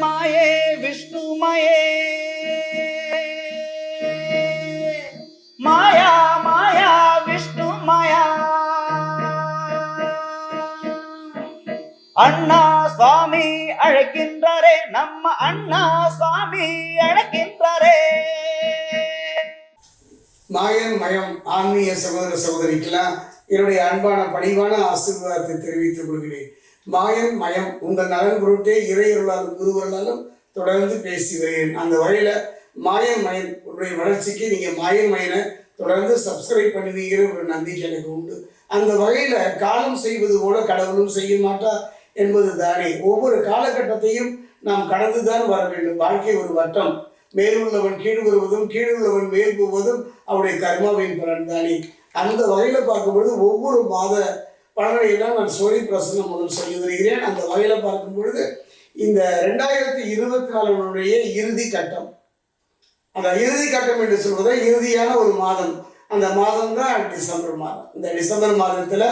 மாயே விஷ்ணுமயே மாயா மாயா விஷ்ணு மாயா. அண்ணா சுவாமி அழைக்கின்றாரே நம்ம அண்ணா சுவாமி அழைக்கின்றாரே. மாயன் மயம் ஆன்மீக சகோதர சகோதரிக்கெல்லாம் என்னுடைய அன்பான பணிவான ஆசீர்வாதத்தை தெரிவித்துக் கொள்கிறேன். மாயன் மயம். உங்கள் நலன் பொருட்டே இறையொருளாலும் குருவர்களாலும் தொடர்ந்து பேசி வருகிறேன் அந்த வகையில் மாயன் மயன் உடைய வளர்ச்சிக்கு நீங்கள் மாயன் மயனை தொடர்ந்து சப்ஸ்கிரைப் பண்ணுவீங்கிற ஒரு நம்பிக்கை எனக்கு உண்டு. அந்த வகையில் காலம் செய்வது போல கடவுளும் செய்ய மாட்டார் என்பது தானே ஒவ்வொரு காலகட்டத்தையும் நாம் கடந்துதான் வர வேண்டும். வாழ்க்கை ஒரு வட்டம். மேலுள்ளவன் கீழ் வருவதும் கீழுள்ளவன் மேல் போவதும் அவருடைய கர்மாவின் பலன் தானே அந்த வகையில் பார்க்கும்பொழுது ஒவ்வொரு மாத பலனையெல்லாம் நான் சோழி பிரசனம் மூலம் சொல்லி வருகிறேன். அந்த வகையில் பார்க்கும் பொழுது இந்த ரெண்டாயிரத்தி இருபத்தி நாலுடைய இறுதி கட்டம். அந்த இறுதி கட்டம் என்று சொல்வதை இறுதியான ஒரு மாதம். அந்த மாதம் தான் டிசம்பர் மாதம். இந்த டிசம்பர் மாதத்தில்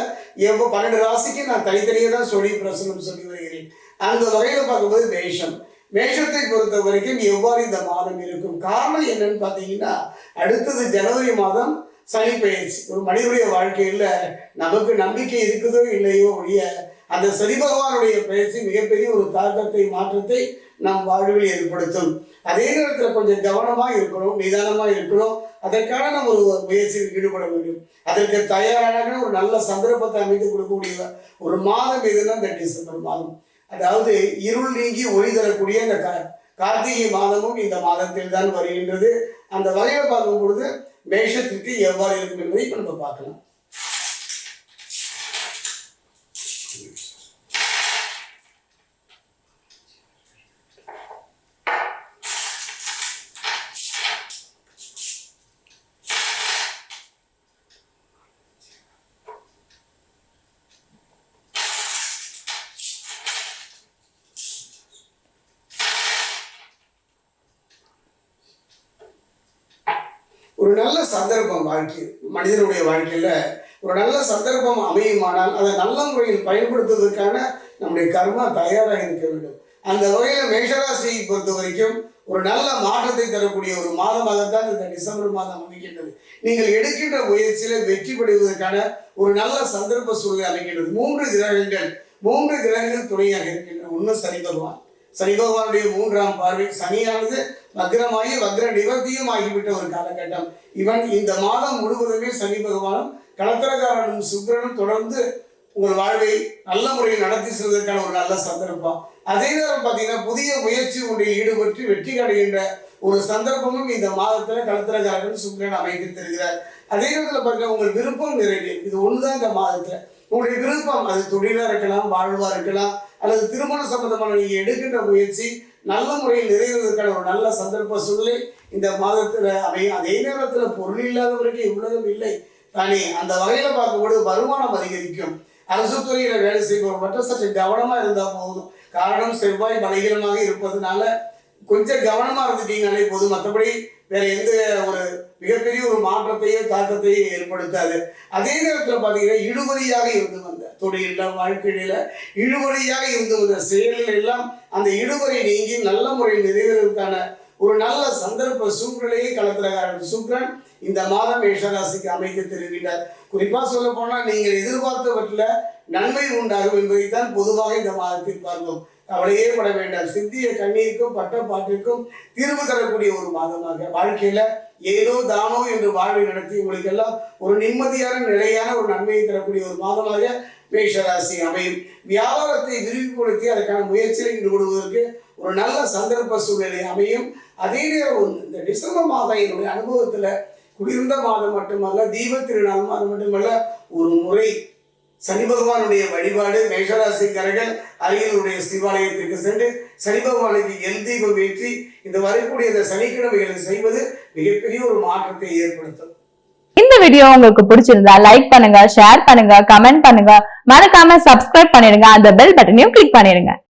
எவ்வளோ பன்னெண்டு ராசிக்கு நான் தனித்தனியாக தான் சொல்லி பிரசனம் சொல்லி வருகிறேன். அந்த வகையில் பார்க்கும்போது மேஷம். மேஷத்தை பொறுத்த வரைக்கும் எவ்வாறு இந்த மாதம் இருக்கும்? காரணம் என்னன்னு பார்த்தீங்கன்னா அடுத்தது ஜனவரி மாதம் சனி பயிற்சி ஒரு மனிதனுடைய வாழ்க்கையில் நமக்கு நம்பிக்கை இருக்குதோ இல்லையோ ஒழிய அந்த சனி பகவானுடைய பயிற்சி மிகப்பெரிய ஒரு தாக்கத்தை மாற்றத்தை நம் வாழ்வில் ஏற்படுத்தும். அதே நேரத்தில் கொஞ்சம் கவனமாக இருக்கணும் நிதானமாக இருக்கணும். அதற்கான நம்ம ஒரு முயற்சியில் ஈடுபட வேண்டும். அதற்கு தயாரான ஒரு நல்ல சந்தர்ப்பத்தை அமைத்து கொடுக்கக்கூடிய ஒரு மாதம் எதுன்னா இந்த டிசம்பர் மாதம். அதாவது இருள் நீங்கி ஒளி தரக்கூடிய இந்த கா கார்த்திகை மாதமும் இந்த மாதத்தில் தான் வருகின்றது. அந்த வகையில் பார்க்கும் பொழுது மேஷத்திற்கு எவ்வாறு இருக்கும் என்பதை இப்போ நம்ம பார்க்கலாம். ஒரு நல்ல சந்தர்ப்பம் வாழ்க்கை மனிதனுடைய வாழ்க்கையில் ஒரு நல்ல சந்தர்ப்பம் அமையுமானால் அதை நல்ல முறையில் பயன்படுத்துவதற்கான நம்முடைய கர்மா தயாராக இருக்க வேண்டும். அந்த வகையில் மேஷராசியை பொறுத்த வரைக்கும் ஒரு நல்ல மாற்றத்தை தரக்கூடிய ஒரு மாதமாகத்தான் இந்த டிசம்பர் மாதம் அமைக்கின்றது நீங்கள் எடுக்கின்ற முயற்சியில் வெற்றி பெறுவதற்கான ஒரு நல்ல சந்தர்ப்ப சூழ்நிலை அமைக்கின்றது மூன்று கிரகங்கள் மூன்று கிரகங்கள் துணையாக இருக்கின்றன. ஒன்று சனி பகவான். சனி பகவானுடைய மூன்றாம் பார்வை சனியானது வக்ரமாகி வக்ர நிவர்த்தியும் ஆகிவிட்ட ஒரு காலகட்டம். இவன் இந்த மாதம் முழுவதுமே சனி பகவானும் கலத்திரக்காரனும் சுக்கிரனும் தொடர்ந்து உங்கள் வாழ்வை நல்ல முறையில் நடத்தி செல்வதற்கான ஒரு நல்ல சந்தர்ப்பம். அதே நேரம் பார்த்தீங்கன்னா புதிய முயற்சி ஒன்றில் ஈடுபட்டு வெற்றி அடைகின்ற ஒரு சந்தர்ப்பமும் இந்த மாதத்தில் களத்திரக்காரன் சுக்கரன் அமைத்து தருகிறார். அதே நேரத்தில் பார்த்தீங்கன்னா உங்கள் விருப்பம் நிறைவேறும் இது ஒன்று தான் இந்த மாதத்தில். உங்களுடைய விருப்பம் அது தொழிலாக இருக்கலாம் வாழ்வாக இருக்கலாம் அல்லது திருமண சம்பந்தமான நீங்கள் எடுக்கின்ற முயற்சி நல்ல முறையில் நிறைவேறுவதற்கான ஒரு நல்ல சந்தர்ப்ப சூழ்நிலை இந்த மாதத்தில் அமையும் அதே நேரத்தில் பொருள் இல்லாதவருக்கு இவ்வளவும் இல்லை. தானே அந்த வகையில் பார்க்கும்போது வருமானம் அதிகரிக்கும். அரசு துறையில் வேலை செய்பவர் மட்டும் சற்று கவனமாக இருந்தால் போதும். காரணம் செவ்வாய் பலகீனமாக இருப்பதனால கொஞ்சம் கவனமாக இருந்துட்டீங்கனாலே போதும். மற்றபடி வேற எந்த ஒரு மிகப்பெரிய ஒரு மாற்றத்தையோ தாக்கத்தையோ ஏற்படுத்தாது. அதே நேரத்தில் பார்த்தீங்கன்னா இழுபறியாக இருந்து வந்த தொழில வாழ்க்கையில இழுபறியாக இருந்து வந்த செயல்கள் எல்லாம் அந்த இழுபறி நீங்கி நல்ல முறையில் நிறைவேறுவதற்கான ஒரு நல்ல சந்தர்ப்ப சூழ்நிலையை களத்திரக்காரன் சுக்ரன் இந்த மாதம் மேஷராசிக்கு அமைத்து தெரிவித்தார் குறிப்பாக சொல்ல போனால் நீங்கள் எதிர்பார்த்தவற்றில் நன்மை உண்டாகும் என்பதைத்தான் பொதுவாக இந்த மாதத்தில் பார்த்தோம் கவலையே பட வேண்டாம். சிந்திய கண்ணீருக்கும் பட்ட பாட்டிற்கும் தீர்வு தரக்கூடிய ஒரு மாதமாக வாழ்க்கையில ஏதோ தானோ என்று வாழ்வை நடத்தி உங்களுக்கு எல்லாம் ஒரு நிம்மதியான நிலையான ஒரு நன்மையை தரக்கூடிய ஒரு மாதமாக மேஷராசி அமையும். வியாபாரத்தை விரிவுபடுத்தி அதற்கான முயற்சியில் ஈடுபடுவதற்கு ஒரு நல்ல சந்தர்ப்ப சூழ்நிலை அமையும். அதே நேரம் இந்த டிசம்பர் மாதம் என்னுடைய அனுபவத்தில் குளிர்ந்த மாதம் மட்டுமல்ல தீப திருநாள் மாதம் மட்டுமல்ல ஒரு முறை சனி பகவானுடைய வழிபாடு மேஷராசிக்காரர்கள் அருகிலுடைய சிவாலயத்திற்கு சென்று சனி பகவானுக்கு எல் தீபம் ஏற்றி இந்த வரக்கூடிய இந்த சனிக்கிழமைகளை செய்வது மிகப்பெரிய ஒரு மாற்றத்தை ஏற்படுத்தும். இந்த வீடியோ உங்களுக்கு பிடிச்சிருந்தா லைக் பண்ணுங்க ஷேர் பண்ணுங்க கமெண்ட் பண்ணுங்க. மறக்காம சப்ஸ்கிரைப் பண்ணிடுங்க அந்த பெல் பட்டனையும் கிளிக் பண்ணிடுங்க.